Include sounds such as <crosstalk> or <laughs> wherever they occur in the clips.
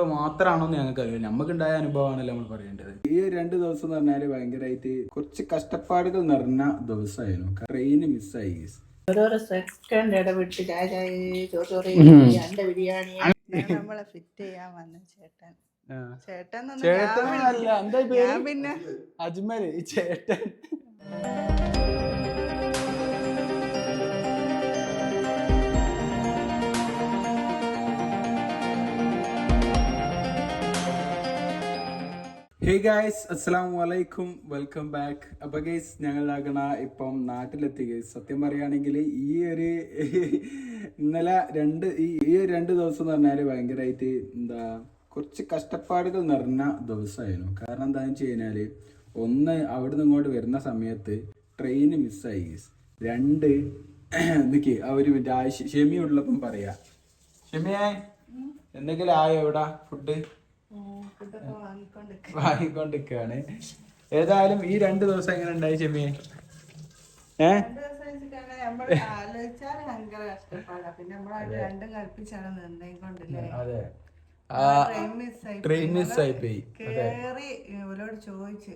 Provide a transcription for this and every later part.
മുൻപ് മാത്രമാണോന്ന് ഞങ്ങൾക്ക് അറിയില്ല. നമുക്കുണ്ടായ അനുഭവമാണല്ലോ നമ്മൾ പറയേണ്ടത്. ഈ രണ്ട് ദിവസം എന്ന് പറഞ്ഞാൽ ഭയങ്കരമായിട്ട് കുറച്ച് കഷ്ടപ്പാടുകൾ നിറഞ്ഞ ദിവസമായിരുന്നു ട്രെയിൻ മിസ്സായി ഓരോരോ സെക്കൻഡ് ഇടവിട്ട് ചോറ് ബിരിയാണി. നമ്മളെ ഫിറ്റ് ചെയ്യാൻ വന്ന ചേട്ടൻ. ചേട്ടൻ അല്ല എന്താ പിന്നെ അജ്മൽ ഈ ചേട്ടൻ. ഹേ ഗായ്സ് അസ്സാം വലൈക്കും വെൽക്കം ബാക്ക് അപ്പൊ ഗൈസ് ഞങ്ങളാകണ ഇപ്പം നാട്ടിലെത്തി ഗൈസ് സത്യം പറയുകയാണെങ്കിൽ ഈ ഒരു <laughs> ഇന്നലെ രണ്ട് ഈ രണ്ട് ദിവസം എന്ന് പറഞ്ഞാൽ ഭയങ്കരമായിട്ട് എന്താ കുറച്ച് കഷ്ടപ്പാടുകൾ നിറഞ്ഞ ദിവസമായിരുന്നു. കാരണം എന്താണെന്ന് വെച്ച് കഴിഞ്ഞാൽ ഒന്ന് അവിടുന്ന് ഇങ്ങോട്ട് വരുന്ന സമയത്ത് ട്രെയിൻ മിസ്സായി ഗൈസ് രണ്ട് <clears throat> എന്തൊക്കെ മിനിറ്റ് ഷെമി ഉള്ളപ്പം പറയാ. ഷെമിയെ എന്തെങ്കിലും ആയോ എവിടാ ഫുഡ് വാങ്ങിക്കൊണ്ടിരിക്കുകയാണ് ഏതായാലും ഈ രണ്ട് ദിവസം എങ്ങനെ ഉണ്ടായി ചെമ്മി ഏ? അതെ. ട്രെയിൻ പോയി. ചോദിച്ചു.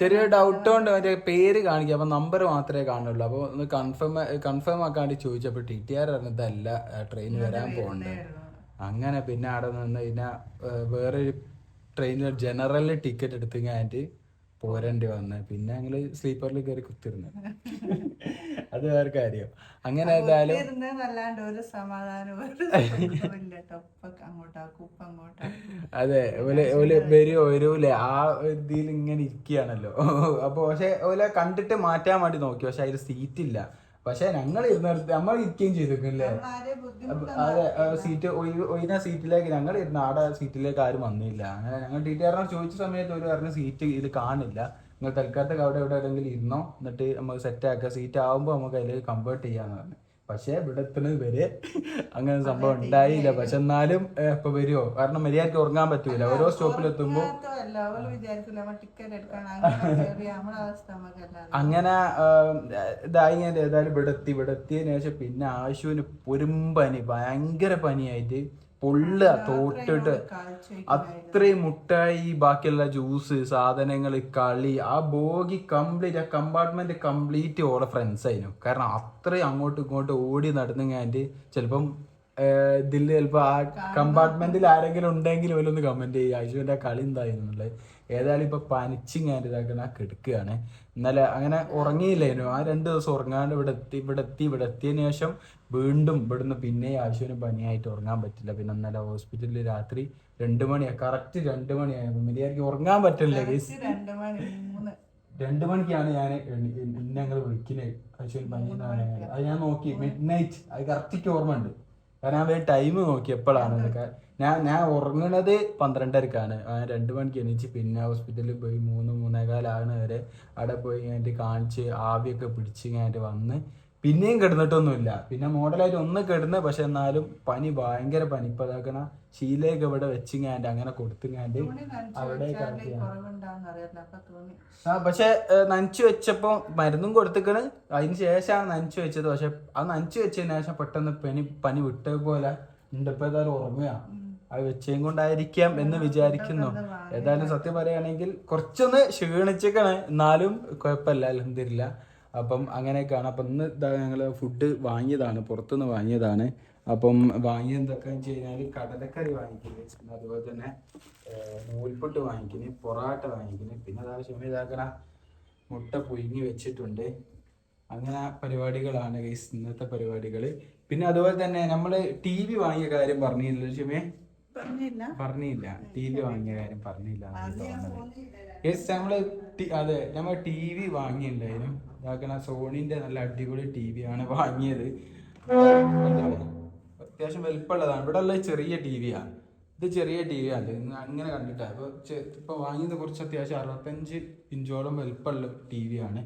ചെറിയൊരു ഡൗട്ട് കൊണ്ട് മറ്റേ പേര് കാണിക്കുക. അപ്പൊ നമ്പർ മാത്രമേ കാണുള്ളൂ. അപ്പൊ ഒന്ന് കൺഫേം കൺഫേം ആക്കാണ്ട് ചോദിച്ചപ്പോ ടി ടി ആർ അറിഞ്ഞതല്ല ട്രെയിൻ വരാൻ പോകണ്ടേ അങ്ങനെ പിന്നെ അവിടെ നിന്ന് പിന്നെ വേറൊരു ട്രെയിനിൽ ജനറൽ ടിക്കറ്റ് എടുത്ത് കഴിഞ്ഞിട്ട് പോരേണ്ടി വന്ന്. പിന്നെ ഞങ്ങൾ സ്ലീപ്പറിൽ കയറി കുത്തിരുന്നു. അത് വേറെ കാര്യം. അങ്ങനെ ഏതായാലും അതെ ഓൽ ഓൽ വരൂലേ. ആ ഇതിൽ ഇങ്ങനെ ഇരിക്കുകയാണല്ലോ. അപ്പൊ പക്ഷെ ഓലെ കണ്ടിട്ട് മാറ്റാൻ വേണ്ടി നോക്കി. പക്ഷെ അതിൽ സീറ്റ് ഇല്ല. പക്ഷെ ഞങ്ങൾ ഇരുന്നിടത്ത് നമ്മൾ ഇരിക്കുകയും ബുദ്ധിമുട്ട് അതെ സീറ്റ് ഒഴിഞ്ഞ സീറ്റിലേക്ക് ഞങ്ങൾ ഇരുന്ന ആടെ സീറ്റിലേക്ക് ആരും വന്നില്ല. അങ്ങനെ ഞങ്ങൾ ടീച്ചറിനോട് ചോദിച്ച സമയത്ത് ഒരു പറഞ്ഞ സീറ്റ് ഇത് കാണില്ല നിങ്ങൾ തൽക്കാലത്തേക്ക് അവിടെ എവിടെ എവിടെയെങ്കിലും ഇരുന്നോ? എന്നിട്ട് നമുക്ക് സെറ്റ് ആക്കുക സീറ്റ് ആവുമ്പോൾ നമുക്ക് അതിലേക്ക് കൺവേർട്ട് ചെയ്യാന്ന് പറഞ്ഞു. പക്ഷേ ഇവിടെ എത്തുന്നത് വരെ അങ്ങനെ സംഭവം ഉണ്ടായില്ല. പക്ഷെ എന്നാലും ഇപ്പൊ വരുമോ കാരണം മര്യാദയ്ക്ക് ഉറങ്ങാൻ പറ്റൂല. ഓരോ സ്റ്റോപ്പിൽ എത്തുമ്പോ അങ്ങനെ ഇതായി ഞാൻ ഏതായാലും ഇവിടെ എത്തി ഇവിടെ എത്തിയതിനു ശേഷം പിന്നെ ആശുവിന് പൊരുമ്പനി ഭയങ്കര പനിയായിട്ട്. പൊള്ള തോട്ടിട്ട് അത്രയും മുട്ടായി ബാക്കിയുള്ള ജ്യൂസ് സാധനങ്ങൾ കളി ആ ബോഗി കംപ്ലീറ്റ് ആ കമ്പാർട്ട്മെന്റ് കംപ്ലീറ്റ് ഓളെ ഫ്രണ്ട്സ് ആയിരുന്നു. കാരണം അത്രയും അങ്ങോട്ടും ഇങ്ങോട്ടും ഓടി നടന്നു കഴിഞ്ഞിട്ട് ചിലപ്പം ഇതിൽ ചിലപ്പോൾ ആ കമ്പാർട്ട്മെന്റിൽ ആരെങ്കിലും ഉണ്ടെങ്കിൽ ഇവരൊന്ന് കമന്റ് ചെയ്യും. ആശുവിന്റെ കളി എന്തായിരുന്നുള്ളത് ഏതായാലും ഇപ്പൊ പനിച്ചിങ്ങാന്റെ ഇതാക്കുന്ന കെടുക്കുകയാണ് ഇന്നലെ അങ്ങനെ ഉറങ്ങിയില്ലായിരുന്നു ആ രണ്ട് ദിവസം ഉറങ്ങാണ്ട് ഇവിടെ എത്തി ഇവിടെ എത്തി ഇവിടെ എത്തിയതിനു ശേഷം വീണ്ടും ഇവിടുന്ന് പിന്നെ ആശുവിന് പനിയായിട്ട് ഉറങ്ങാൻ പറ്റില്ല. പിന്നെ ഇന്നലെ ഹോസ്പിറ്റലിൽ രാത്രി രണ്ട് മണിയാ കറക്റ്റ് രണ്ട് മണിയായിരുന്നു മര്യാദയ്ക്ക് ഉറങ്ങാൻ പറ്റില്ല രണ്ടു മണിക്കാണ് ഞാൻ ഞങ്ങൾ വിളിക്കുന്നത് ആശുവിന് പനി എന്നാണ് അത് ഞാൻ നോക്കി മിഡ് നൈറ്റ് അത് കറക്റ്റ് ഓർമ്മ ഉണ്ട് കാരണം ഞാൻ ടൈം നോക്കി എപ്പോഴാണ് ഞാൻ ഞാൻ ഉറങ്ങണത് പന്ത്രണ്ടരക്കാണ്. രണ്ട് മണിക്ക് എണീച്ച് പിന്നെ ഹോസ്പിറ്റലിൽ പോയി മൂന്ന് മൂന്നേകാലാണ് വരെ അവിടെ പോയി കഴിഞ്ഞിട്ട് കാണിച്ച് ആവിയൊക്കെ പിടിച്ച് കഴിഞ്ഞിട്ട് വന്ന് പിന്നെയും കിടന്നിട്ടൊന്നുമില്ല. പിന്നെ മോഡലായിട്ട് ഒന്ന് കിടന്ന് പക്ഷെ എന്നാലും പനി ഭയങ്കര പനി. ഇപ്പൊ അതാക്കണ ശീലയൊക്കെ ഇവിടെ വെച്ചിങ്ങാണ്ട് അങ്ങനെ കൊടുത്തുങ്ങാണ്ട് അവിടെ ആ പക്ഷെ നനച്ചു വെച്ചപ്പോ മരുന്നും കൊടുത്തിക്കണ്. അതിന് ശേഷമാണ് നനച്ചു വെച്ചത്. പക്ഷെ അത് നനച്ചു വെച്ചതിന് ശേഷം പെട്ടെന്ന് പനി പനി വിട്ട പോലെ ഉണ്ട്. ഇപ്പൊ ഏതായാലും ഓർമ്മയാ അത് വെച്ചേം കൊണ്ടായിരിക്കാം എന്ന് വിചാരിക്കുന്നു. ഏതായാലും സത്യം പറയുകയാണെങ്കിൽ കുറച്ചൊന്ന് ക്ഷീണിച്ചേക്കണേ എന്നാലും കുഴപ്പമില്ല. അലഹദില്ല അപ്പം അങ്ങനെയൊക്കെയാണ്. അപ്പം ഇന്ന് ഇതാ ഞങ്ങൾ ഫുഡ് വാങ്ങിയതാണ് പുറത്തുനിന്ന് വാങ്ങിയതാണ്. അപ്പം വാങ്ങിയത് എന്തൊക്കെയാണെന്ന് വെച്ച് കഴിഞ്ഞാൽ കടലക്കറി വാങ്ങിക്കുന്നത് പിന്നെ അതുപോലെ തന്നെ നൂൽപുട്ട് വാങ്ങിക്കുന്നു പൊറാട്ട വാങ്ങിക്കുന്നു. പിന്നെ അതാ ക്ഷമ ഇതാക്കണ മുട്ട പുഴുങ്ങി വെച്ചിട്ടുണ്ട്. അങ്ങനെ പരിപാടികളാണ് ഗൈസ് ഇന്നത്തെ പരിപാടികൾ പിന്നെ അതുപോലെ തന്നെ നമ്മൾ ടി വി വാങ്ങിയ കാര്യം പറഞ്ഞില്ലല്ലോ ക്ഷമേ പറഞ്ഞില്ല. ടി വി വാങ്ങിയ കാര്യം പറഞ്ഞില്ല യെസ് നമ്മൾ അതെ നമ്മൾ ടി വി വാങ്ങിയിട്ടുണ്ടായിരുന്നു ഇതാക്കണ സോണിന്റെ നല്ല അടിപൊളി ടി വി ആണ് വാങ്ങിയത് അത്യാവശ്യം വലിപ്പമുള്ളതാണ് ഇവിടെ ഉള്ള ചെറിയ ടി വിയാണ് ഇത് ചെറിയ ടി വി ആണ് അങ്ങനെ കണ്ടിട്ടാ. അപ്പൊ ഇപ്പൊ വാങ്ങിയത് കുറച്ച് അത്യാവശ്യം അറുപത്തഞ്ച് ഇഞ്ചോളം വലിപ്പമുള്ള ടി വി ആണ്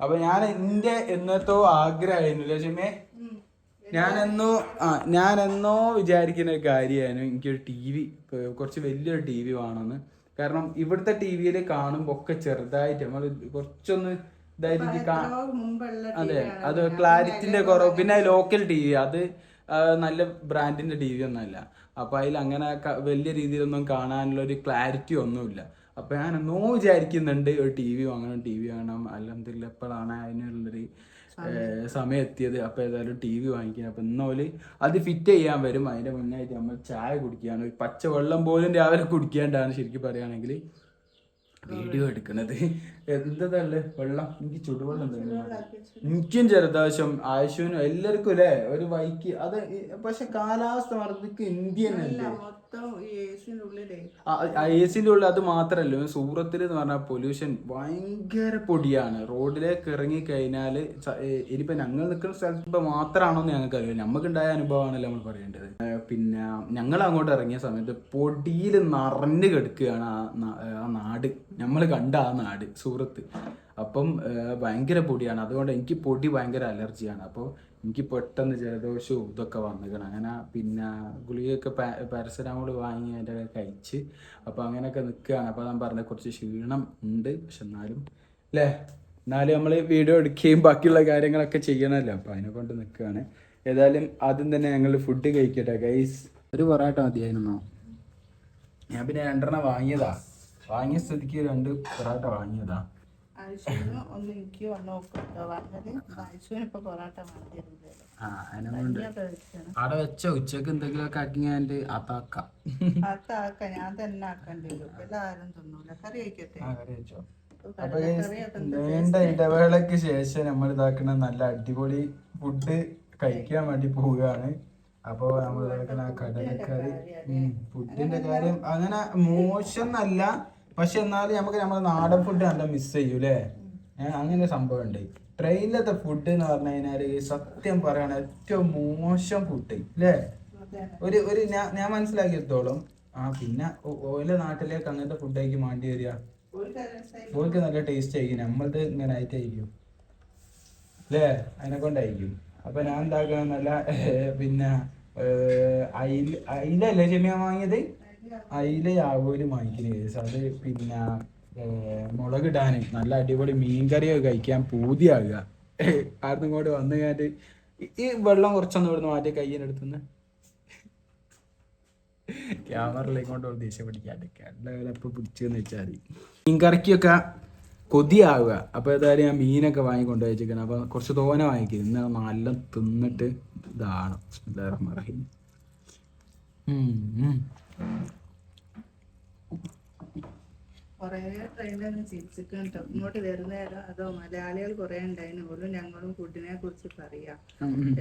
അപ്പൊ ഞാൻ എന്റെ എന്നത്തോ ആഗ്രഹമായിരുന്നു. ലക്ഷ്മേ ഞാനെന്നോ ആ ഞാനെന്നോ വിചാരിക്കുന്ന ഒരു കാര്യമായിരുന്നു എനിക്കൊരു ടി വി കുറച്ച് വലിയൊരു ടി വി വേണമെന്ന്. കാരണം ഇവിടുത്തെ ടി വിയിൽ കാണുമ്പോൾ ഒക്കെ ചെറുതായിട്ട് നമ്മൾ കുറച്ചൊന്ന് ഇതായിട്ട് അതെ അത് ക്ലാരിറ്റിന്റെ കുറവ്. പിന്നെ ലോക്കൽ ടി വി അത് നല്ല ബ്രാൻഡിന്റെ ടി വി ഒന്നല്ല അപ്പൊ അതിൽ അങ്ങനെ വലിയ രീതിയിലൊന്നും കാണാനുള്ള ഒരു ക്ലാരിറ്റി ഒന്നുമില്ല. അപ്പൊ ഞാൻ എന്നോ വിചാരിക്കുന്നുണ്ട് ഒരു ടി വി വാങ്ങണം ടി വി വാങ്ങണം അല്ലെങ്കിൽ എപ്പോഴാണ് അതിനുള്ളൊരു സമയം. എത്തിയത് അപ്പോൾ ഏതായാലും ടി വി വാങ്ങിക്കണം അപ്പോൾ ഇന്നോൽ അത് ഫിറ്റ് ചെയ്യാൻ വരും. അതിന്റെ മുന്നായിട്ട് നമ്മൾ ചായ കുടിക്കുകയാണ്. ഒരു പച്ച വെള്ളം പോലും രാവിലെ കുടിക്കാണ്ടാണ് ശരിക്കും പറയുകയാണെങ്കിൽ. വീഡിയോ എടുക്കുന്നത്. എന്തതല്ലേ വെള്ളം. എനിക്ക് ചുടുവെള്ളം എനിക്കും ജലദോഷം ആയുഷനും എല്ലാവർക്കും അല്ലേ? ഒരു വൈക്ക്. അത് പക്ഷെ കാലാവസ്ഥ മറന്നിക്ക് ഇന്ത്യൻ അല്ലേ? മൊത്തം ഈ ഏസിന്റെ ഉള്ളിലേ ഉള്ളിൽ അത് മാത്രല്ല സൂറത്തിൽ എന്ന് പറഞ്ഞാൽ പൊല്യൂഷൻ ഭയങ്കര പൊടിയാണ്. റോഡിലേക്ക് ഇറങ്ങി കഴിഞ്ഞാൽ ഇനിയിപ്പോ ഞങ്ങൾ നിൽക്കുന്ന സ്ഥലത്ത് ഇപ്പൊ മാത്രമാണോ എന്ന് ഞങ്ങൾക്ക് അറിയില്ല. നമുക്കുണ്ടായ അനുഭവമാണല്ലോ നമ്മൾ പറയേണ്ടത്. പിന്നെ ഞങ്ങൾ അങ്ങോട്ട് ഇറങ്ങിയ സമയത്ത് പൊടിയിൽ നിറഞ്ഞു കിടക്കുകയാണ് ആ നാട്. നമ്മൾ കണ്ട ആ നാട് സൂറത്ത്. അപ്പം ഭയങ്കര പൊടിയാണ്. അതുകൊണ്ട് എനിക്ക് പൊടി ഭയങ്കര അലർജിയാണ്. അപ്പോൾ എനിക്ക് പെട്ടെന്ന് ജലദോഷവും ഇതൊക്കെ വന്നിക്കണം അങ്ങനെ പിന്നെ ഗുളികയൊക്കെ പാരസെറ്റാമോൾ വാങ്ങി അതിന്റെ കഴിച്ച് അപ്പോൾ അങ്ങനെയൊക്കെ നിൽക്കുകയാണ്. അപ്പോൾ ഞാൻ പറഞ്ഞ കുറച്ച് ക്ഷീണം ഉണ്ട്. പക്ഷെ എന്നാലും അല്ലേ എന്നാലും നമ്മൾ വീഡിയോ എടുക്കുകയും ബാക്കിയുള്ള കാര്യങ്ങളൊക്കെ ചെയ്യണമല്ലോ. അപ്പോൾ അതിനെ കൊണ്ട് നിൽക്കുകയാണ്. ഏതായാലും ആദ്യം തന്നെ ഞങ്ങൾ ഫുഡ് കഴിക്കട്ടെ ഗൈസ് ഒരു പൊറാട്ട മതിയായിരുന്നോ? ഞാൻ പിന്നെ രണ്ടെണ്ണം വാങ്ങിയതാ. വാങ്ങിയ സ്ഥിതിക്ക് രണ്ട് പൊറാട്ട വാങ്ങിയതാ. ഒന്ന് എനിക്ക് പറഞ്ഞത് ഇപ്പൊ പൊറാട്ട അവിടെ വെച്ച? ഉച്ചയ്ക്ക് എന്തെങ്കിലുമൊക്കെ ആക്കി ഞാൻ അതാക്കാം. അതാക്ക. ഞാൻ തന്നെ ആക്കേണ്ടി വരും. എല്ലാരും തിന്നൂല. കറി എന്ത് നീണ്ട ഇടവേളക്ക് ശേഷം നമ്മൾ ഇതാക്കുന്ന നല്ല അടിപൊളി ഫുഡ് കഴിക്കാൻ വേണ്ടി പോവുകയാണ്. അപ്പൊ നമ്മൾ ഇതാക്കുന്ന കടലക്കറി ഫുഡിന്റെ കാര്യം അങ്ങനെ മോശം എന്നല്ല. പക്ഷെ എന്നാലും നമുക്ക് നമ്മുടെ നാടൻ ഫുഡ് നല്ല മിസ് ചെയ്യും അല്ലേ അങ്ങനെ സംഭവം ഉണ്ട് ട്രെയിനിലത്തെ ഫുഡ് എന്ന് പറഞ്ഞു കഴിഞ്ഞാൽ സത്യം പറയണ ഏറ്റവും മോശം ഫുഡ് അല്ലേ ഒരു ഒരു ഞാൻ മനസ്സിലാക്കിയെടുത്തോളും. ആ പിന്നെ ഓരോ നാട്ടിലേക്ക് അങ്ങനത്തെ ഫുഡ് വേണ്ടി വരിക. ഓർക്ക് നല്ല ടേസ്റ്റ് ആയിരിക്കും. നമ്മളത് ഇങ്ങനെ ആയിട്ടായിരിക്കും. അല്ലേ അതിനെ കൊണ്ടായിരിക്കും. അപ്പൊ ഞാൻ എന്താക്കാന്നല്ല നല്ല പിന്നെ അയില അയിലല്ലേ ചെമ്മിയാൻ വാങ്ങിയത്? അയില ആവോൽ വാങ്ങിക്കുന്നത് അത് പിന്നെ മുളകിടാൻ നല്ല അടിപൊളി മീൻകറിയൊക്കെ കഴിക്കാൻ പൂതിയാകുക ആർന്നും ഇങ്ങോട്ട് വന്നു കഴിഞ്ഞിട്ട് ഈ- വെള്ളം കുറച്ചൊന്നും ഇവിടുന്ന് മാറ്റി കയ്യിനെടുത്തുനിന്ന് ക്യാമറയിലേക്ക് കൊണ്ട് ദേഷ്യം പിടിക്കാണ്ട് എപ്പോൾ പിടിച്ചെന്ന് വെച്ചാൽ മതി. മീൻകറിക്കൊക്കെ കൊതിയാവുക. അപ്പോൾ ഏതായാലും ഞാൻ മീനൊക്കെ വാങ്ങിക്കൊണ്ട് വെച്ചിരിക്കണം അപ്പോൾ കുറച്ച് തോന വാങ്ങിക്കും ഇന്ന് നല്ല തിന്നിട്ട് ഇതാണ്. റഹ്മാനിർ റഹീം. കൊറേ ട്രെയിനിലൊന്നും ചിരിച്ചിട്ട് കേട്ടോ ഇങ്ങോട്ട് വരുന്നേരം അതോ മലയാളികൾ കുറെ ഉണ്ടായിരുന്നു പോലും ഞങ്ങളും ഫുഡിനെ കുറിച്ച് പറയാം.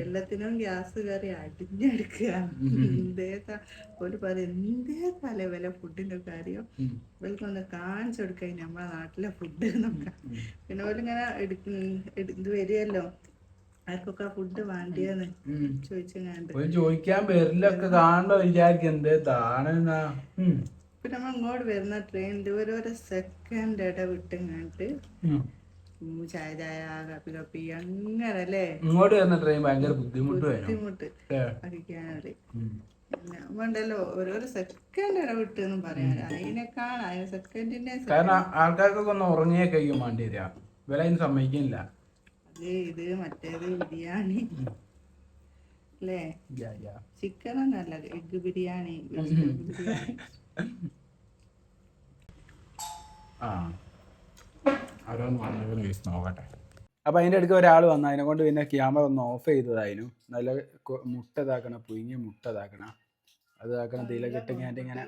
എല്ലാത്തിനും ഗ്യാസ് കയറി അടിഞ്ഞെടുക്കുക. എന്തേ ഒരു പറയും എന്തേ തലവില ഫുഡിന്റെ കാര്യം. ഇവർക്കൊന്ന് കാണിച്ചു കൊടുക്കാൻ നമ്മളെ നാട്ടിലെ ഫുഡ് നോക്കാം പിന്നെ ഓലിങ്ങനെ ഇത് വരികയല്ലോ. ആർക്കൊക്കെ ഫുഡ് വേണ്ടിയെന്ന്? ചോദിച്ചു ചോദിക്കാൻ പേരിലൊക്കെ കാണുമ്പോ വിചാരിക്കും എന്തേ താണെന്നാ പിന്നെ നമ്മൾ ഇങ്ങോട്ട് വരുന്ന ട്രെയിനിൽ ഓരോരോ സെക്കൻഡ് ഇടവിട്ടുങ്ങാണ്ട് ചായ ചായ കപ്പി കപ്പി അങ്ങനെ അല്ലേ ഇങ്ങോട്ട് വരുന്ന ട്രെയിൻ ഭയങ്കര ബുദ്ധിമുട്ട് ബുദ്ധിമുട്ട്. ഏ. അടിക്കാനല്ലേ ഉം. പിന്നെ വേണ്ടല്ലോ ഓരോരോ സെക്കൻഡ് ഇടവിട്ട് എന്ന് പറയാൻ. അതിനെ കാണാം അതിന് സെക്കൻഡിന്റെ കാരണം ആൾക്കാർക്കൊക്കെ ഒന്ന് ഉറങ്ങിയേ കഴിയും വേണ്ടി വരിക. വില അതിന് സമ്മതിക്കില്ല. അത് ഇത് മറ്റേത് ബിരിയാണി. അല്ലേ. ചിക്കൻ ഒന്നല്ല എഗ് ബിരിയാണി <laughs> ബിരിയാണി. ആ. അതിന്റെ കേസ് നോക്കട്ടെ. അപ്പോൾ അതിന്റെ അടുക്ക് ഒരാൾ വന്നു. അതിനെ കൊണ്ട് പിന്നെ ക്യാമറ ഒന്ന് ഓഫ് ചെയ്തതായിരുന്നു. നല്ല മുട്ട ഇതാക്കണം പുഴുങ്ങിയ മുട്ട ഇതാക്കണം. അത് ഇതാക്കണം ഇതിലൊക്കെ ഇട്ട് ഞാൻ ഇങ്ങനെ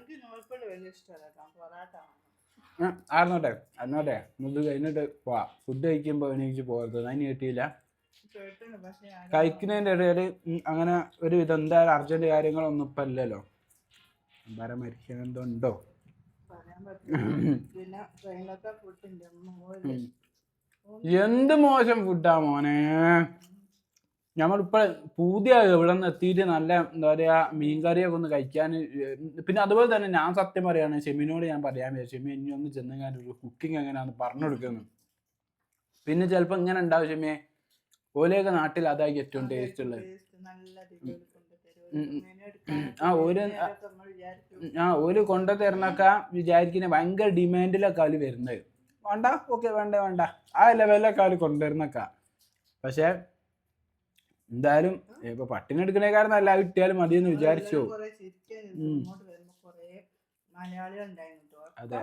ആ, ആയിരുന്നോട്ടെ? അന്നോട്ടെ ഇത് കഴിഞ്ഞിട്ട് പോവാം. ഫുഡ് കഴിക്കുമ്പോൾ എണീച്ച് പോകരുത്. അതിന് കിട്ടിയില്ല. കഴിക്കുന്നതിന്റെ ഇടയിൽ കഴിക്കുന്നതിന്റെ ഇടയിൽ അങ്ങനെ ഒരു വിധം എന്തായാലും അർജന്റ് കാര്യങ്ങളൊന്നും ഇപ്പം അല്ലല്ലോ വരെ മരിക്കണെന്തോ ഉണ്ടോ പറയാൻ പറ്റില്ല പിന്നെ ട്രെയിനിലൊക്കെ ഫുഡിന്റെ മോര് എന്ത് മോശം ഫുഡാ മോനെ? ഞമ്മളിപ്പോ പൂതിയ ഇവിടെ നിന്ന് എത്തിയിട്ട് നല്ല എന്താ പറയാ മീൻകറിയൊക്കെ ഒന്ന് കഴിക്കാൻ പിന്നെ അതുപോലെ തന്നെ ഞാൻ സത്യം പറയാണ് ഷെമിനോട് ഞാൻ പറയാൻ വിചാരിച്ചു ഷെമി ഇനി ഒന്ന് ചെന്നങ്ങാൻ ഒരു കുക്കിംഗ് എങ്ങനെയാന്ന് പറഞ്ഞു കൊടുക്കുന്നു. പിന്നെ ചിലപ്പോൾ ഇങ്ങനെ ഉണ്ടാവും ഷെമിയെ. ഓലെയൊക്കെ നാട്ടിൽ അതായി ഏറ്റവും ടേസ്റ്റ് ഉള്ളത്. ആ ഒരു ആ ഒരു കൊണ്ട തരണൊക്കെ വിചാരിക്കുന്ന ഭയങ്കര ഡിമാൻഡിലൊക്കെ അവർ വരുന്നത്. വേണ്ട ഓക്കെ വേണ്ട വേണ്ട. ആ ലെവലിലൊക്കെ അവർ കൊണ്ടുവരുന്നൊക്കെ. പക്ഷെ എന്തായാലും ഇപ്പൊ പട്ടിണി എടുക്കണേക്കാരം നല്ല കിട്ടിയാലും മതി എന്ന് വിചാരിച്ചു. അതെ.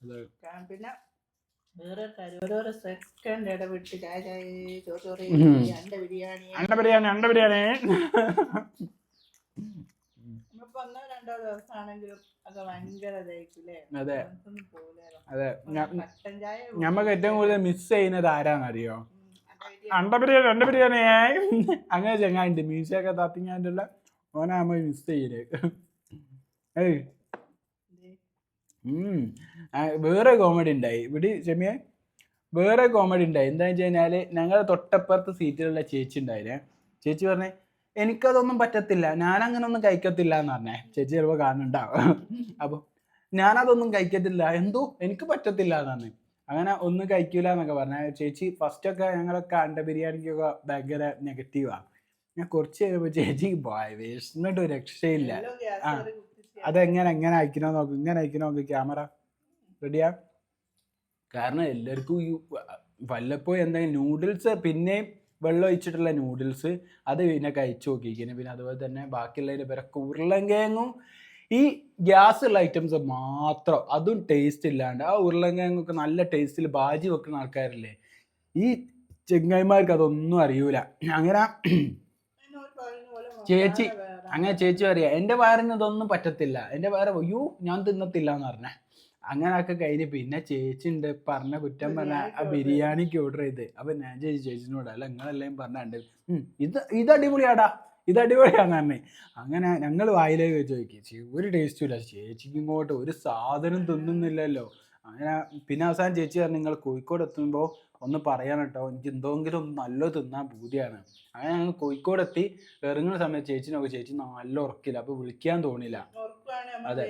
<coughs> പിന്നെ വേറെ കാര്യം ഓരോരോ സെക്കൻഡ് ഇടവിട്ട് ചായ ചായ ചോറ് ചോറ് അണ്ട ബിരിയാണി. അണ്ട ബിരിയാണി അണ്ട ബിരിയാണി. നമ്മളിപ്പോ ഒന്നോ രണ്ടോ ദിവസമാണെങ്കിലും ഒക്കെ ഭയങ്കര ഇതായിരിക്കില്ലേ? അതെ. ഞമ്മക്ക് ഏറ്റവും കൂടുതൽ മിസ് ചെയ്യുന്നത് ആരാന്നറിയോ? അറിയോ അണ്ട ബിരിയാണി. അണ്ട ബിരിയാണി അങ്ങനെ ചെങ്ങാണ്ട് മീശയൊക്കെ തത്തിങ്ങാണ്ടുള്ള ഓനാ നമ്മൾ മിസ് ചെയ്യൽ. ഏയ് വേറെ കോമഡി ഉണ്ടായി ഇവിടെ ക്ഷമിയെ വേറെ കോമഡി ഉണ്ടായി എന്താ വെച്ച് കഴിഞ്ഞാൽ ഞങ്ങളുടെ തൊട്ടപ്പുറത്ത് സീറ്റിലുള്ള ചേച്ചി ഉണ്ടായിരുന്നേ ചേച്ചി പറഞ്ഞേ എനിക്കതൊന്നും പറ്റത്തില്ല. ഞാൻ അങ്ങനെ ഒന്നും കഴിക്കത്തില്ല എന്ന് പറഞ്ഞേ. ചേച്ചി ചിലപ്പോൾ കാണുന്നുണ്ടാവും അപ്പോൾ ഞാനതൊന്നും കഴിക്കത്തില്ല. എന്തോ? എനിക്ക് പറ്റത്തില്ല എന്ന് പറഞ്ഞു. അങ്ങനെ ഒന്നും കഴിക്കില്ല എന്നൊക്കെ പറഞ്ഞ ചേച്ചി ഫസ്റ്റൊക്കെ ഞങ്ങളൊക്കെ അണ്ട ബിരിയാണിക്കൊക്കെ ഭയങ്കര നെഗറ്റീവാണ് ഞാൻ കുറച്ച് കഴിയുമ്പോൾ ചേച്ചിക്ക് പോയി വിശന്നിട്ട് രക്ഷയില്ല. ആ. അതെങ്ങനെ എങ്ങനെ അയക്കണോ നോക്ക് ഇങ്ങനെ അയക്കണോ നോക്ക് ക്യാമറ റെഡിയാ? കാരണം എല്ലാവർക്കും ഈ വല്ലപ്പോ എന്തെങ്കിലും നൂഡിൽസ് പിന്നെയും വെള്ളം ഒഴിച്ചിട്ടുള്ള നൂഡിൽസ് അത് പിന്നെ കഴിച്ചു നോക്കിയിരിക്കുന്നത് പിന്നെ അതുപോലെ തന്നെ ബാക്കിയുള്ളതിന് പേരൊക്കെ ഉരുളങ്കിഴങ്ങും ഈ ഗ്യാസ് ഉള്ള ഐറ്റംസ് മാത്രം. അതും ടേസ്റ്റ് ഇല്ലാണ്ട്. ആ ഉരുളങ്കിഴങ്ങൊക്കെ നല്ല ടേസ്റ്റിൽ ബാജി വെക്കുന്ന ആൾക്കാരില്ലേ? ഈ ചെങ്ങായിമാർക്ക് അതൊന്നും അറിയൂല. അങ്ങനെ ഒരു പറയുന്ന പോലെ ചേച്ചി. അങ്ങനെ ചേച്ചി പറയാ എന്റെ വയറിന് ഇതൊന്നും പറ്റത്തില്ല. എന്റെ വയറ് അയ്യോ ഞാൻ തിന്നത്തില്ല എന്ന് പറഞ്ഞ. അങ്ങനൊക്കെ കഴിഞ്ഞ് പിന്നെ ചേച്ചി ഉണ്ട് പറഞ്ഞ കുറ്റം പറഞ്ഞ ആ ബിരിയാണിക്ക് ഓർഡർ ചെയ്ത്. അപ്പൊ ഞാൻ ചേച്ചി ചേച്ചിനോട് അല്ല നിങ്ങളെല്ലാം പറഞ്ഞുണ്ട് ഇത് ഇത് അടിപൊളിയാടാ ഇത് അടിപൊളിയാന്ന് പറഞ്ഞേ. അങ്ങനെ ഞങ്ങൾ വായിലേക്ക് വെച്ച് നോക്കി ഒരു ടേസ്റ്റും ഇല്ല. ചേച്ചിക്ക് ഇങ്ങോട്ട് ഒരു സാധനം തിന്നുന്നില്ലല്ലോ. അങ്ങനെ പിന്നെ അവസാനം ചേച്ചി പറഞ്ഞു നിങ്ങൾ കോഴിക്കോട് എത്തുമ്പോൾ ഒന്ന് പറയാൻ കേട്ടോ എനിക്ക് എന്തെങ്കിലും ഒന്ന് നല്ല തിന്നാൻ പൂതിയാണ്. അങ്ങനെ ഞങ്ങൾ കോഴിക്കോട് എത്തി ഇറങ്ങുന്ന സമയത്ത് ചേച്ചി നോക്കി ചേച്ചി നല്ല ഉറക്കില്ല. അപ്പൊ വിളിക്കാൻ തോന്നില്ല. അതെ.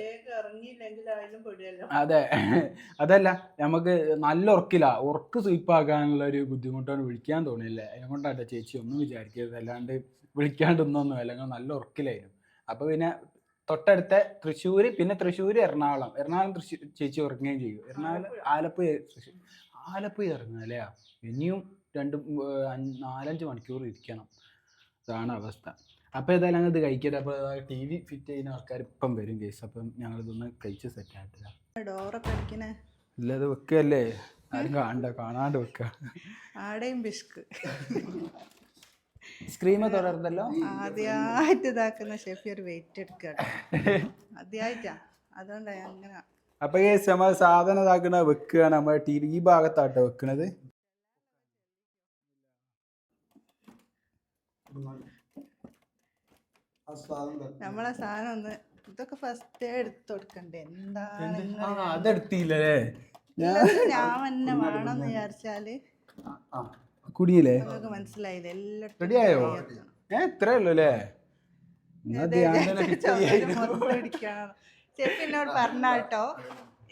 അതെ. <laughs> അതല്ല നമുക്ക് നല്ല ഉറക്കില്ല. ഉറക്ക് സ്വീപ്പാക്കാനുള്ള ഒരു ബുദ്ധിമുട്ടാണ് വിളിക്കാൻ തോന്നില്ല. അതുകൊണ്ടാട്ടോ ചേച്ചി ഒന്നും വിചാരിക്കരുത്. അല്ലാണ്ട് വിളിക്കാണ്ടൊന്നും അല്ലെങ്കിൽ നല്ല ഉറക്കിലായിരുന്നു. അപ്പൊ പിന്നെ തൊട്ടടുത്ത തൃശ്ശൂര് പിന്നെ തൃശ്ശൂര് എറണാകുളം. എറണാകുളം തൃശ്ശൂർ ചേച്ചി ഉറങ്ങുകയും ചെയ്യും എറണാകുളം ആലപ്പുഴ തൃശ്ശൂർ. ആലപ്പുഴ ഇറങ്ങുക അല്ലേ? ഇനിയും രണ്ട് നാലഞ്ച് മണിക്കൂർ ഇരിക്കണം. അതാണ് അവസ്ഥ. അപ്പോൾ ഏതായാലും ഞങ്ങൾ ഇത് കഴിക്കട്ടെ. അപ്പോൾ ടി വി ഫിറ്റ് ചെയ്യുന്ന ആൾക്കാർ ഇപ്പം വരും കേസ് അപ്പം ഞങ്ങൾ ഇതൊന്ന് കഴിച്ച് സെറ്റ് ആയിട്ടില്ല ഡോറൊക്കെ അടിക്കണേ. ഇല്ല അത് വെക്കല്ലേ? ആരും കാണണ്ട. കാണാണ്ട് വെക്ക. ആടെയും ബിസ്ക് സ്ക്രീമ തുടർന്നല്ലോ? ആദ്യമായിട്ട് ഇതാക്കുന്ന ഷെഫി ഒരു വെയിറ്റ് എടുക്കുക ആദ്യമായിട്ടാ അതുകൊണ്ടാ അങ്ങനെ അപ്പൊ ഈ നമ്മൾ സാധനം ഇതാക്കണ വെക്കുകയാണ് നമ്മുടെ ടി ഈ ഭാഗത്താട്ടോ വെക്കണത്. നമ്മളെ സാധനം ഒന്ന് ഇതൊക്കെ ഫസ്റ്റ് എടുത്ത് കൊടുക്കണ്ടേ? എന്താ അതെടുത്തില്ലേ ഞാൻ തന്നെ വേണമെന്ന് വിചാരിച്ചാൽ കുടിയില്ലേ? മനസ്സിലായില്ലേ? എല്ലാം റെഡിയായോ? ഏ ഇത്രേ ഉള്ളു അല്ലേ എന്നാ ധ്യാനം എന്നോട് പറഞ്ഞാട്ടോ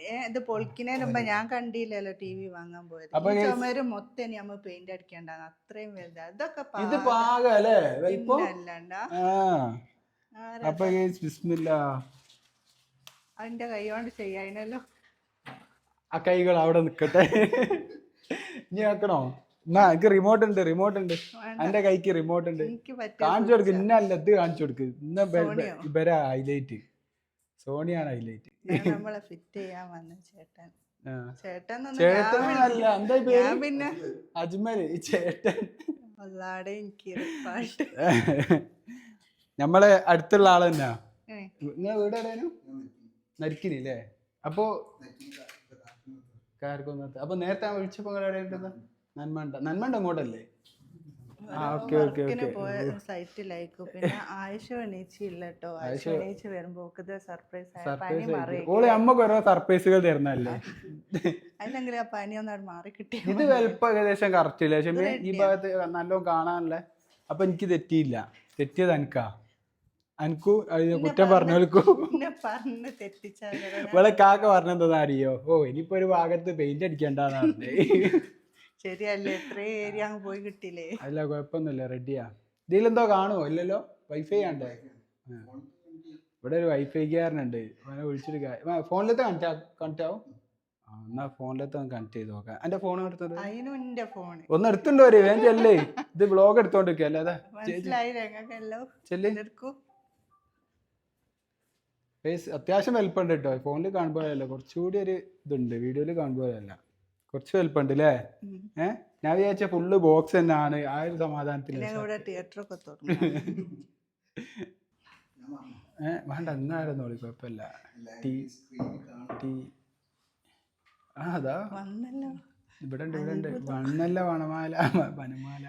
ഏ ഇത് പൊളിക്കുന്നതിന് മുമ്പ് ഞാൻ കണ്ടില്ലല്ലോ ടി വി വാങ്ങാൻ പോയത്. ചുമരും മൊത്തം ഇനി നമ്മൾ പെയിന്റ് അടിക്കേണ്ടതാണ് അത്രയും വലുതാ. ഇത് പാകല്ലേ? അല്ലാണ്ട അപ്പൊ ബിസ്മില്ല. അതിന്റെ കൈ കൊണ്ട് ചെയ്യാനല്ലോ ആ കൈകൾ അവിടെ നിക്കട്ടെ. ഇനി ആക്കണോ എന്നാ എനിക്ക് റിമോട്ട് ഉണ്ട് റിമോട്ട് ഉണ്ട്. എന്റെ കൈക്ക് റിമോട്ട് ഉണ്ട്. കാണിച്ചു കൊടുക്ക്. ഇന്നല്ല ഇത് കാണിച്ചു കൊടുക്ക്. ഇന്ന ഇവരെ ഹൈലൈറ്റ് സോണിയാണ് ഹൈലൈറ്റ് നമ്മളെ ഫിറ്റ് ചെയ്യാൻ വന്ന ചേട്ടൻ. ചേട്ടൻ അല്ല പിന്നെ അജ്മൽ ചേട്ടൻ. നമ്മളെ അടുത്തുള്ള ആൾ തന്നെയാ നിങ്ങളെ വീട് എവിടെയായിരുന്നു നരിക്കിനില്ലേ അപ്പോ കാർക്കൊന്നത്ത് അപ്പൊ നേരത്തെ ആ വിളിച്ചപ്പോ നന്മണ്ട. നന്മണ്ട അങ്ങോട്ടല്ലേ? വർക്കിന് പോയ സൈറ്റിലായിരിക്കും. പിന്നെ ആയിഷ എണീച്ചില്ല കേട്ടോ ആയിഷ എണീച്ച് വരുമ്പോ ഇത് സർപ്രൈസ് പനി മാറി ഓൾ ഓരോ സർപ്രൈസുകൾ തരുന്നല്ലേ അല്ലെങ്കിൽ ആ പനി ഒന്നും മാറി കിട്ടി ഇത് വലുപ്പം ഏകദേശം കറക്റ്റ് ഇല്ല? പക്ഷെ ഈ ഭാഗത്ത് നല്ലോണം കാണാനല്ലേ അപ്പൊ എനിക്ക് തെറ്റിയില്ല. തെറ്റിയത് അനക്കാ. അനക്കു കുറ്റം പറഞ്ഞോൽക്കൂ. ഇവിടെ കാക്ക പറഞ്ഞെന്താ അറിയോ? ഓ ഇനിയിപ്പോ ഒരു ഭാഗത്ത് പെയിന്റ് അടിക്കണ്ടെന്ന് പറഞ്ഞേ ശരിയല്ലേ? ഏരിയ അങ്ങ് പോയി കിട്ടിയില്ലേ? അല്ല കുഴപ്പമൊന്നുമില്ല. റെഡിയാ ഇതിലെന്തോ കാണുമോ ഇല്ലല്ലോ? വൈഫൈ ആണ്ടേ ഇവിടെ ഒരു വൈഫൈ കാരനുണ്ട് അവനെ വിളിച്ചിട്ട് ഫോണിലത്തെ കണക്ട് കണക്ട് ആവും? എന്നാ ഫോണിലത്തെ ഒന്ന് കണക്ട് ചെയ്ത് നോക്കാം. എന്റെ ഫോൺ എടുത്തോണ്ട് അതിനും എന്റെ ഫോണ് ഒന്ന് എടുത്തുണ്ടോ ഒരു വേണ്ട അല്ലേ ഇത് ബ്ലോഗ് എടുത്തോണ്ട് അല്ലാതെ അത്യാവശ്യം വലിപ്പമുണ്ട് കേട്ടോ. ഫോണിൽ കാണുമ്പോഴല്ല കുറച്ചുകൂടി ഒരു ഇതുണ്ട്. വീഡിയോയിൽ കാണുമ്പോഴല്ല കുറച്ച് വലിപ്പമുണ്ട് അല്ലേ. ഏഹ് ഞാൻ വിചാരിച്ച ഫുള്ള് ബോക്സ് തന്നെയാണ്. ആ ഒരു സമാധാനത്തിൽ തിയേറ്ററൊക്കെ ഏഹ് വേണ്ട എന്നായിരുന്നോളി കുഴപ്പമില്ല. ടീ ടീ ആ അതാ. വന്നല്ലോ. ഇവിടെ ഉണ്ട് ഇവിടെ ഉണ്ട് വണ്ണല്ല വണമാല വനമാല.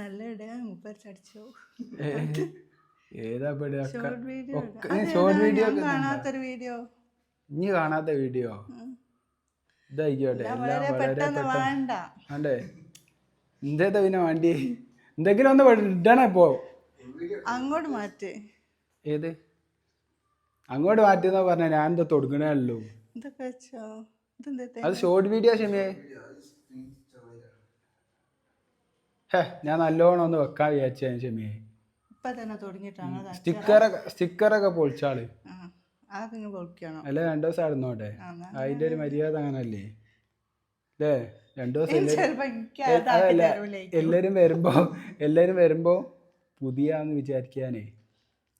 നല്ല ഇടയാ മുപ്പർ ചടിച്ചോ ഏ, ഏതാ ഇവിടെ ഷോർട്ട് വീഡിയോ ഷോർട്ട് വീഡിയോ കാണാത്തൊരു വീഡിയോ ഇനി കാണാത്ത വീഡിയോ ഇതായിക്കോട്ടെ എല്ലാം വളരെ വളരെ പെട്ടെന്ന് വേണ്ട. വേണ്ടേ? എന്തേതാ പിന്നെ വണ്ടി? എന്തെങ്കിലും ഒന്ന് ഇടണേ ഇപ്പോ. അങ്ങോട്ട് മാറ്റ്. ഏത്? അങ്ങോട്ട് മാറ്റിയെന്നാ പറഞ്ഞ ഞാൻ എന്താ തൊടുക്കണല്ലോ അത് ഷോർട്ട് വീഡിയോ ക്ഷമയെ ഹേ ഞാൻ നല്ലോണം ഒന്ന് വെക്കാൻ വിചാരിച്ചു ക്ഷമയെ സ്റ്റിക്കറൊക്കെ സ്റ്റിക്കറൊക്കെ പൊളിച്ചാൾ. അതൊക്കെ പൊളിക്കണം. അല്ല രണ്ടു ദിവസം ആയിരുന്നോട്ടെ അവിടെ അതിന്റെ ഒരു മര്യാദ അങ്ങനല്ലേ? അല്ലേ രണ്ടു ദിവസം എല്ലാരും വരുമ്പോ എല്ലാരും വരുമ്പോ പുതിയാന്ന് വിചാരിക്കാനേ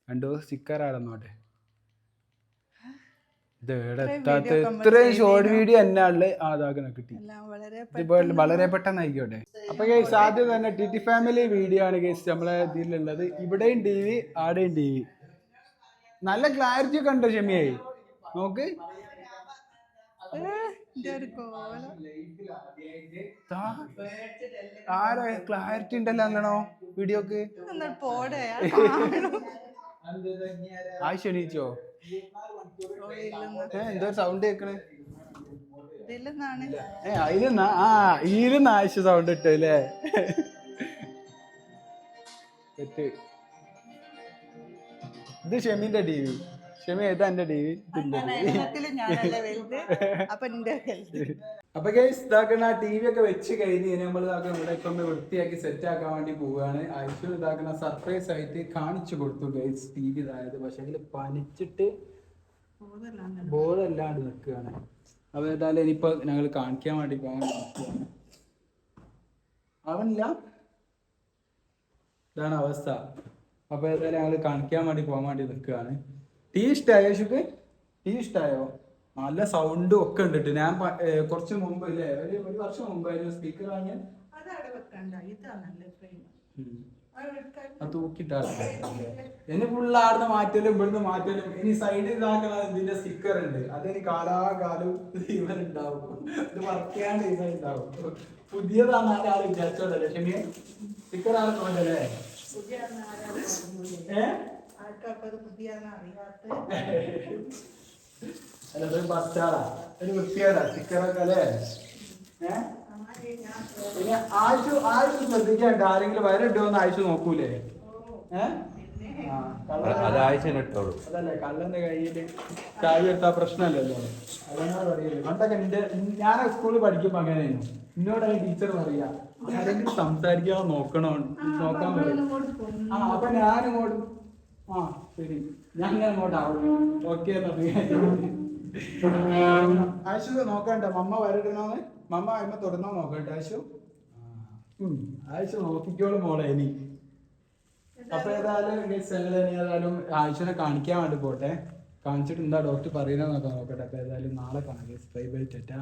രണ്ടു ദിവസം സ്റ്റിക്കർ ആടന്നോട്ടെ ഇത് ഇത്രയും ഷോർട്ട് വീഡിയോ എന്നാ ഉള്ള? ആ കിട്ടി. വളരെ പെട്ടെന്ന് ആയിക്കോട്ടെ അപ്പൊ ഗൈസ് ആദ്യം തന്നെ ടി ടി ഫാമിലി വീഡിയോ ആണ് ഗൈസ് നമ്മളെ ഇതിലുള്ളത്. ഇവിടെയും ടി വി ആടെയും ടി വി നല്ല ക്ലാരിറ്റി ഒക്കെ ഉണ്ടോ ഷെമിയായി. നോക്ക്. ആരോ? ക്ലാരിറ്റി ഉണ്ടല്ലോ അല്ലണോ വീഡിയോക്ക്. എന്നിട്ട് ക്ഷണിച്ചോ? ഏ എന്തോ സൗണ്ട് കേക്കണേ. ഏ അതിൽ ആ ആയിഷ സൗണ്ട് ഇട്ടല്ലേ തെറ്റ്. ഇത് ഷെമിന്റെ ടി വി ഷെമി ഏതാ എന്റെ ടി വി അപ്പൊ ഗൈസ് ഇതാക്കണ ടി വി ഒക്കെ വെച്ച് കഴിഞ്ഞ് നമ്മൾ ഇതാക്കുന്ന ഇവിടെ ഇപ്പം വൃത്തിയാക്കി സെറ്റ് ആക്കാൻ വേണ്ടി പോവുകയാണ്. ഐശ്വര്യ ഇതാക്കുന്ന സർപ്രൈസ് ആയിട്ട് കാണിച്ചു കൊടുത്തു ഗൈസ് ടി വി ഇതായത്. പക്ഷെ അതിൽ പനിച്ചിട്ട് ബോധമല്ലാണ്ട് നിൽക്കുകയാണ്. അപ്പൊ ഏതായാലും ഇനിയിപ്പോ ഞങ്ങൾ കാണിക്കാൻ വേണ്ടി പോകാൻ അവനില്ല ഇതാണ് അവസ്ഥ. അപ്പൊ ഏതായാലും ഞങ്ങൾ കാണിക്കാൻ വേണ്ടി പോകാൻ വേണ്ടി നിൽക്കുകയാണ്. ടീ ഇഷ്ടമായോ യേശുക്ക് ടീ ഇഷ്ടമായോ നല്ല സൗണ്ടും ഒക്കെ ഉണ്ട് ഞാൻ കുറച്ച് മുമ്പ് ഇല്ലേ? ഒരു ഒരു വർഷം മുമ്പായിരുന്നു സ്പീക്കർ വാങ്ങിയ തൂക്കിട്ടാ എന്നെ ഫുള്ള് ആടുന്ന് മാറ്റലും ഇവിടുന്ന് മാറ്റലും. ഇനി സൈഡിൽ ഇതാക്കണ ഇതിന്റെ സ്റ്റിക്കർ ഉണ്ട്. അതിന് കാലാകാലം ഇവൻ ഉണ്ടാവും. ഇത് വർക്ക് ചെയ്യാണ്ട് ഇവൻ ഉണ്ടാവും. പുതിയതാണ് ആളെ വിചാരിച്ചോണ്ടല്ലേ? ക്ഷമിയെ സ്റ്റിക്കർ ആണ് തോന്നല്ലേ ഏ ആർക്കപ്പൊ അത് പുതിയാണ് അറിയാത്ത അല്ല ഒരു ബസ്റ്റാളാ ഒരു വൃത്തിയാടാ സ്റ്റിക്കറൊക്കെ അല്ലേ? പിന്നെ ആഴ്ച ആഴ്ച ശ്രദ്ധിക്കാണ്ട്. ആരെങ്കിലും വരണ്ടോന്ന് ആഴ്ച നോക്കൂലേ? ഏഹ് അത് ആഴ്ച ഇട്ടോളൂ. അതല്ലേ കള്ളന്റെ കയ്യിൽ ചാവി എടുത്താ പ്രശ്നമല്ലല്ലോ അതെന്നാ പറയൽ? പണ്ടൊക്കെ എന്റെ ഞാൻ സ്കൂളിൽ പഠിക്കുമ്പോ അങ്ങനെയായിരുന്നു. എന്നോട് ടീച്ചർ പറയാ ആരെങ്കിലും സംസാരിക്കാൻ നോക്കണോ? നോക്കാൻ പറയും. ആ അപ്പൊ ഞാൻ ഇങ്ങോട്ട് ആ ശരി. ഞാൻ ഇങ്ങനെ അങ്ങോട്ട് ഓക്കെ ആശു നോക്കണ്ട. മമ്മ വരട്ടണോന്ന് മമ്മ അമ്മ തുടർന്നോ നോക്കട്ടെ ആശു. ആശു നോക്കിക്കോളും മോളെ ഇനി. അപ്പൊ ഏതായാലും ഏതായാലും ആഴ്ചനെ കാണിക്കാൻ വേണ്ടി പോട്ടെ. കാണിച്ചിട്ട് എന്താ ഡോക്ടർ പറയുന്നത് നോക്കാം നോക്കട്ടെ. അപ്പൊ ഏതായാലും നാളെ കാണാം ബൈ ബൈ ടെറ്റാ.